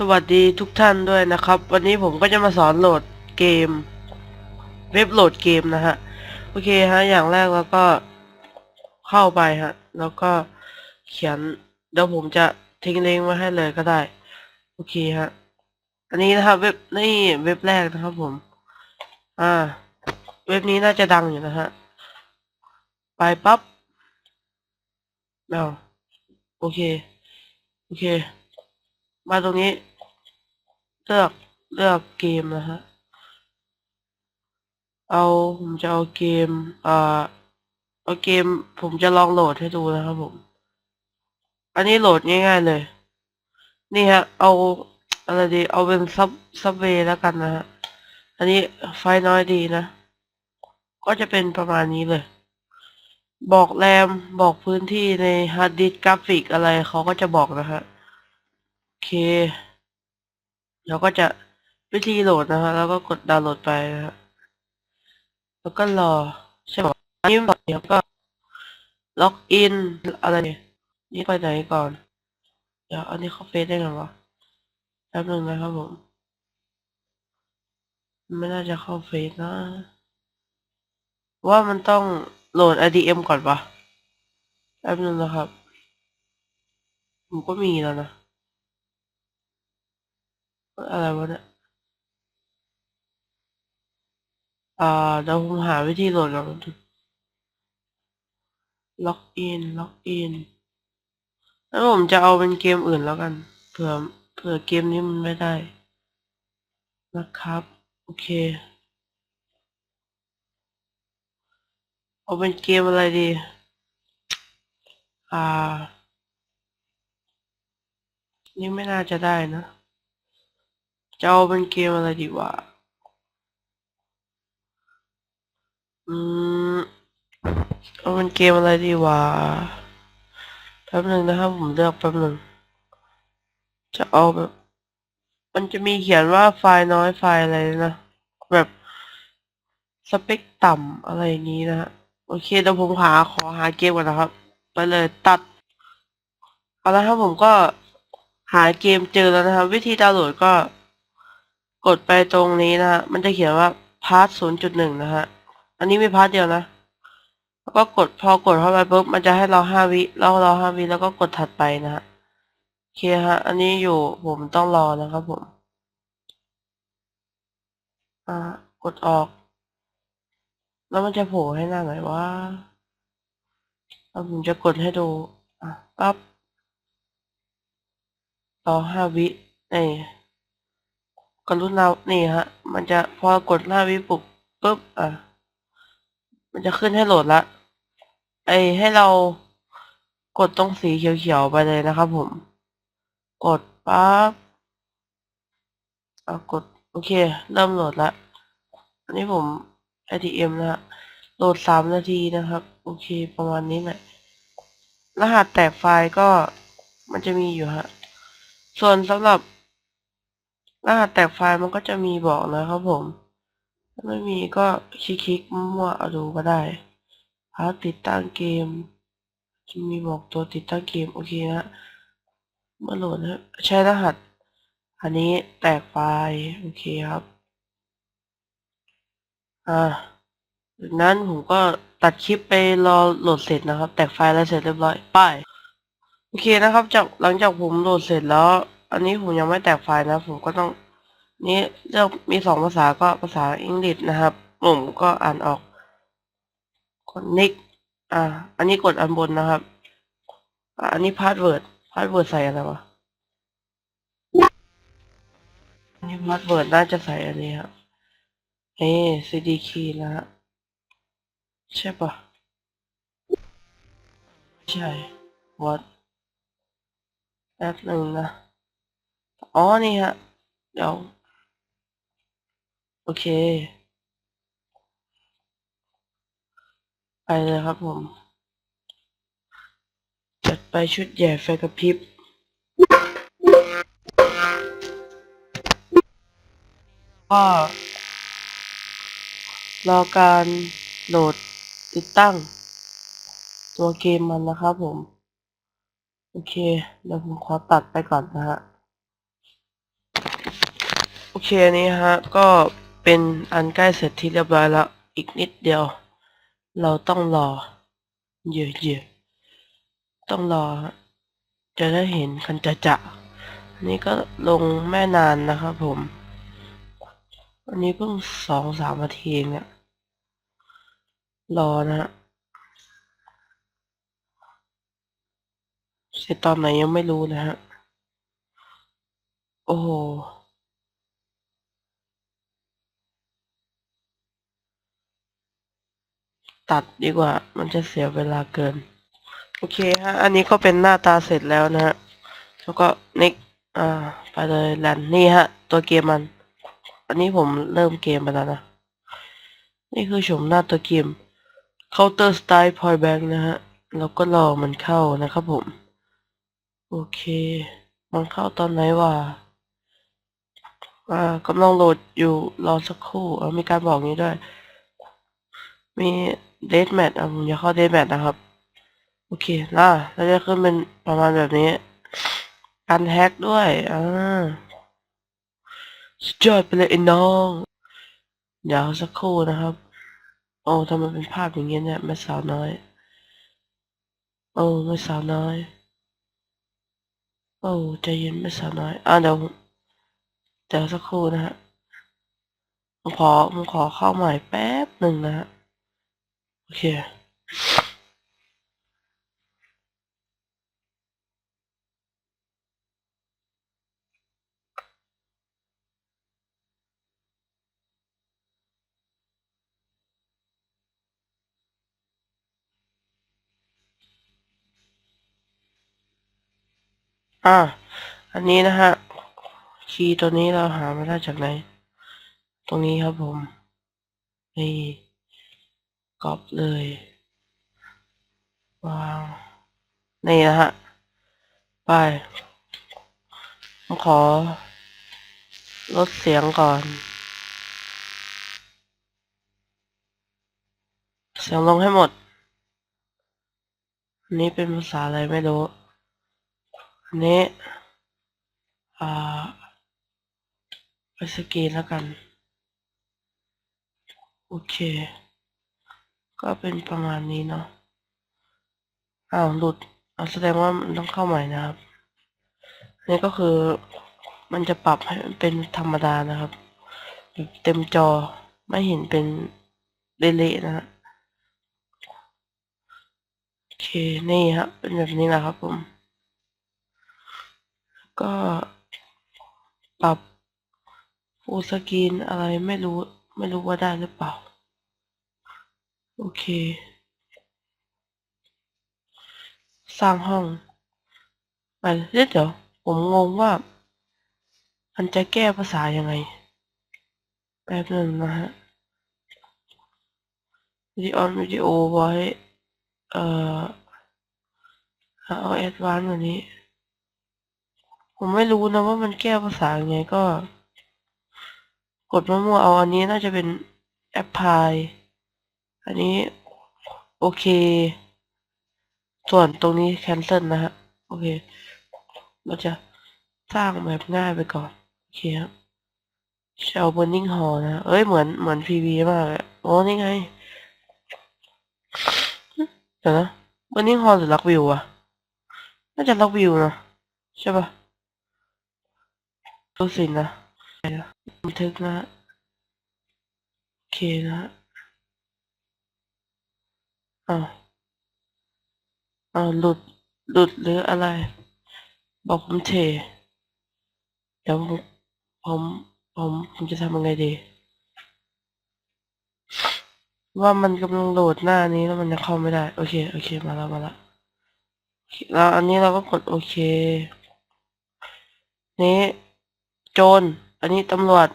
สวัสดีทุกท่านด้วยนะครับ วันนี้ผมก็จะมาสอนโหลดเกม เว็บโหลดเกมนะฮะ โอเคฮะ อย่างแรกเราก็เข้าไปฮะ แล้วก็เขียนเดี๋ยวผมจะทิ้งลิงก์ไว้ให้เลยก็ได้ โอเคฮะ อันนี้นะครับเว็บนี่เว็บแรกนะครับผม อ่า เว็บนี้น่าจะดังอยู่นะฮะ ไปปั๊บเอาโอเค โอเค มาตรงนี้ เลือกเลือกเกมนะฮะ เอาผมจะเอาเกมอ่าเอาเกมผมจะลองโหลดให้ดูนะครับผม อันนี้โหลดง่าย ๆเลย นี่ฮะ เอาอะไรดี เอาเป็นซับซับเวแล้วกันนะฮะ อันนี้ไฟน้อยดีนะ ก็จะเป็นประมาณนี้เลยบอกแรมบอกพื้นที่ในฮาร์ดดิสก์กราฟิกอะไรเขาก็จะบอกนะฮะ เค เราก็จะวิธีโหลดนะฮะแล้วก็กดดาวน์โหลดไปนะฮะแล้วก็รอใช่ไหมอันนี้เดี๋ยวก็ล็อกอินอะไรเนี่ยนี่ไปไหนก่อน เดี๋ยวอันนี้เข้าเฟซได้ไงวะแป๊บนึงนะครับผม ไม่น่าจะเข้าเฟซนะ ว่ามันต้องโหลด IDM ก่อนปะแป๊บนึงนะครับ ผมก็มีแล้วนะ อะไรวะเนี่ยอ่าเดี๋ยวผมหาวิธีโหลดก่อนล็อกอิน ล็อกอิน แล้วผมจะเอาเป็นเกมอื่นแล้วกัน เผื่อ เผื่อเกมนี้มันไม่ได้ นะครับ โอเค เอาเป็นเกมอะไรดี อ่า นี่ไม่น่าจะได้นะ จะเอาเป็นเกมอะไรดีวะ อืม เอาเป็นเกมอะไรดีวะแป๊บหนึ่งนะครับผมเลือกแป๊บหนึ่งจะเอาแบบ มันจะมีเขียนว่าไฟล์น้อยไฟล์อะไรนะ แบบ สเปคต่ำอะไรอย่างนี้นะฮะโอเคเดี๋ยวผมหาขอหาเกมก่อนนะครับ ไปเลยตัด เอาละครับผมก็หาเกมเจอแล้วนะครับ วิธีดาวน์โหลดก็ กดไปตรงนี้นะฮะ มันจะเขียนว่าพาร์ทศูนย์จุดหนึ่งนะฮะ อันนี้มีพาร์ทเดียวนะ แล้วก็กดพอกดเข้าไปปุ๊บ มันจะให้เราห้าวิเรารอห้าวิแล้วก็กดถัดไปนะฮะ โอเคฮะ อันนี้อยู่ผมต้องรอนะครับผม อ่า กดออก แล้วมันจะโผล่ให้หน้าไหนวะแล้วผมจะกดให้ดู อะ ปั๊บ รอห้าวินี่ กรุณานี่ฮะ มันจะพอกดห้าวิปุ๊บปุ๊บอะ มันจะขึ้นให้โหลดละ ไอให้เรากดตรงสีเขียวๆไปเลยนะครับผม กดปั๊บเอากด โอเค เริ่มโหลดละ อันนี้ผม ATM นะฮะ โหลดสามนาทีนะครับ โอเค ประมาณนี้แหละ รหัสแตกไฟล์ก็มันจะมีอยู่ฮะ ส่วนสำหรับ รหัสแตกไฟล์มันก็จะมีบอกนะครับผม ถ้าไม่มีก็คลิกๆมั่วๆเอาดูก็ได้พาร์ทติดตั้งเกม จะมีบอกตัวติดตั้งเกม โอเคนะเมื่อโหลดนะใช้รหัส อันนี้แตกไฟล์โอเคครับ อ่าจากนั้นผมก็ตัดคลิปไปรอโหลดเสร็จนะครับ แตกไฟล์แล้วเสร็จเรียบร้อยไปโอเคนะครับจากหลังจากผมโหลดเสร็จแล้ว อันนี้ผมยังไม่แตกไฟล์นะ ผมก็ต้อง นี่เลือกมีสองภาษาก็ภาษาอังกฤษนะครับ ผมก็อ่านออกกดนิกอ่า อันนี้กดอันบนนะครับอ่าอันนี้พาสเวิร์ดพาสเวิร์ดใส่อะไรวะอันนี้พาสเวิร์ดน่าจะใส่อันนี้ครับเอ้ cd key นะฮะใช่ปะใช่ what แป๊บหนึ่งนะ อ๋อ นี่ฮะ เดี๋ยว โอเค ไปเลยครับผม จัดไปชุดใหญ่ไฟกระพริบก็รอการโหลดติดตั้ง ตัวเกมมันนะครับผม โอเค เดี๋ยวผมขอตัดไปก่อนนะฮะ เคนี้ฮะ ก็เป็นอันใกล้เสร็จที่เรียบร้อยแล้วอีกนิดเดียว เราต้องรอเยอะๆต้องรอ จะได้เห็นกันจะจะอันนี้ก็ลงแม่นานนะครับผมอันนี้เพิ่งสองสามนาทีเองเนี่ยรอนะฮะเสร็จตอนไหนยังไม่รู้นะฮะ โอ้โห ตัดดีกว่า มันจะเสียเวลาเกิน โอเคฮะ อันนี้ก็เป็นหน้าตาเสร็จแล้วนะฮะ แล้วก็ next อ่า ไปเลยแลนนี่ฮะ ตัวเกมมัน อันนี้ผมเริ่มเกมไปแล้วนะ นี่คือชมหน้าตัวเกม Counter Strike Point Blank นะฮะ แล้วก็รอมันเข้านะครับผม โอเค มันเข้าตอนไหนวะอ่ากำลังโหลดอยู่รอสักครู่มีการบอกนี้ด้วย มี เดทแมทอะผมจะเข้าเดทแมทนะครับ โอเคน่าแล้วจะขึ้นเป็นประมาณแบบนี้การแฮกด้วยอ่าสุดยอดไปเลยไอ้น้อง เดี๋ยวสักครู่นะครับ โอ้ทำไมเป็นภาพอย่างเงี้ยเนี่ยแม่สาวน้อย โอ้แม่สาวน้อย โอ้ใจเย็นแม่สาวน้อย อ่าเดี๋ยวเดี๋ยวสักครู่นะฮะผมขอผมขอเข้าใหม่แป๊บหนึ่งนะฮะ โอเคอ่า อันนี้นะฮะ คีย์ตัวนี้เราหามาได้จากไหน ตรงนี้ครับผม นี่ ก๊อปเลย วาง นี่นะฮะ ไปขอ ลดเสียงก่อน เสียงลงให้หมดนนี้เป็นภาษาอะไรไม่รู้ อันนี้ อ่า ไปสกีนแล้วกัน โอเค ก็เป็นประมาณนี้เนาะ อ้าวหลุดอแสดงว่ามันต้องเข้าใหม่นะครับนนี้ก็คือมันจะปรับให้มันเป็นธรรมดานะครับแบบเต็มจอไม่เห็นเป็นเละๆนะฮะโอเค นี่ฮะเป็นแบบนี้แหละครับผม ก็ปรับฟูสกรีนอะไรไม่รู้ ไม่รู้ว่าได้หรือเปล่า โอเค สร้างห้องไปเดี๋ยวเดี๋ยวผมงงว่า มันจะแก้ภาษายังไง แป๊บหนึ่งนะฮะวิดีโอวิดีโอไว้ เอ่อ เอาแอดวานซ์กว่านี้ ผมไม่รู้นะว่ามันแก้ภาษายังไงก็ กดมั่วๆเอาอันนี้น่าจะเป็นแอปพลาย อันนี้ โอเค ส่วนตรงนี้ cancel นะฮะ โอเค เราจะสร้างแบบง่ายไปก่อน โอเคครับ Shell Burning Hall นะ เอ้ย เหมือน เหมือน PV มากเลยโอ้นี่ไง เดี๋ยวนะ Burning Hall หรือ Lock View อะน่าจะ Lock View นะ ใช่ปะดูสินะบันทึกนะ โอเคนะ อาวอ้าวหลุด หลุดหรืออะไร บอกผมเท เดี๋ยวผมผมผมผมจะทำยังไงดี ว่ามันกำลังโหลดหน้านี้แล้วมันจะเข้าไม่ได้ โอเค โอเค มาแล้วมาแล้วแล้วอันนี้เราก็กดโอเค นี้โจร อันนี้ตำรวจ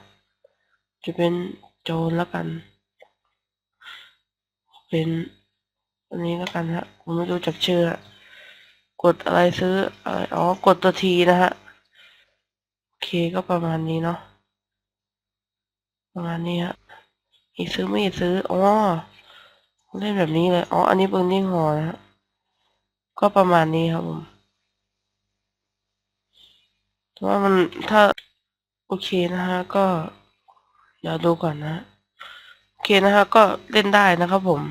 จะเป็นโจรแล้วกัน เป็น อันนี้แล้วกันฮะผมไม่รู้จักชื่อฮะกดอะไรซื้ออะไรอ๋อกดตัวทีนะฮะโอเคก็ประมาณนี้เนาะประมาณนี้ฮะอีกซื้อไม่อีกซื้ออ๋อเล่นแบบนี้เลยอ๋ออันนี้เบิร์นิ่งหอนะฮะก็ประมาณนี้ครับผมแต่ว่ามันถ้าโอเคนะฮะก็เดี๋ยวดูก่อนนะโอเคนะฮะก็เล่นได้นะครับผม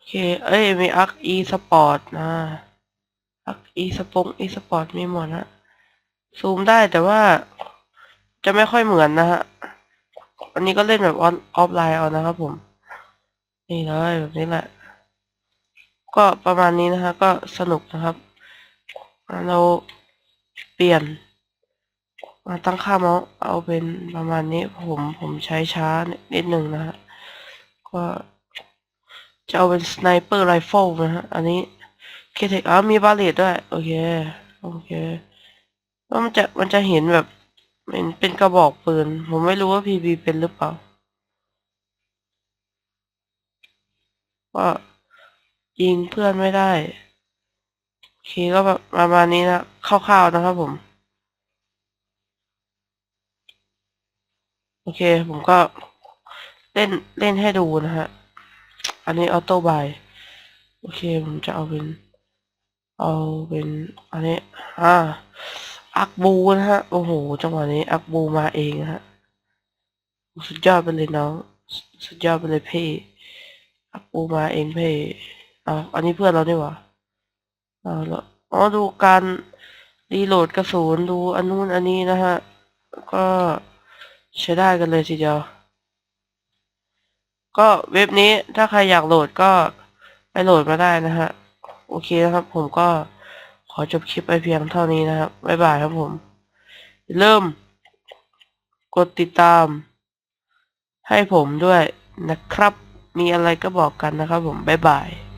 โอเค เอ้ย มีอักอีสปอร์ตนะ อักอีสปงอีสปอร์ตมีหมดนะ ซูมได้แต่ว่าจะไม่ค่อยเหมือนนะฮะ อันนี้ก็เล่นแบบออนออฟไลน์เอานะครับผม นี่เลยแบบนี้แหละ ก็ประมาณนี้นะฮะ ก็สนุกนะครับ เราเปลี่ยนมาตั้งค่าเมาส์เอาเป็นประมาณนี้ผมผมใช้ช้านิดหนึ่งนะฮะ ก็ จะเอาเป็นสไนเปอร์ไรเฟิลนะฮะ อันนี้เคเทคอ๋อมีบาเลตด้วย โอเค โอเคว่ามันจะมันจะเห็นแบบเป็นเป็นกระบอกปืน ผมไม่รู้ว่าพีบีเป็นหรือเปล่าก็ยิงเพื่อนไม่ได้ โอเคก็แบบประมาณนี้นะคร่าวๆนะครับผม โอเค ผมก็เล่นเล่นให้ดูนะฮะ อันนี้ออโต้บายโอเคผมจะเอาเป็นเอาเป็นอันนี้อ่าอักบูนะฮะโอ้โหจังหวะนี้อักบูมาเองฮะสุดยอดไปเลยน้องสุดยอดไปเลยพี่อักบูมาเองพี่เอาอันนี้เพื่อนเรานี่หว่าเอาละอ๋อดูการรีโหลดกระสุนดูอันนู้นอันนี้นะฮะก็ใช้ได้กันเลยทีเดียว ก็เว็บนี้ถ้าใครอยากโหลดก็ไปโหลดมาได้นะฮะ โอเคนะครับ ผมก็ขอจบคลิปไปเพียงเท่านี้นะครับ บ๊ายบายครับผม เริ่ม กดติดตาม ให้ผมด้วยนะครับ มีอะไรก็บอกกันนะครับผม บ๊ายบาย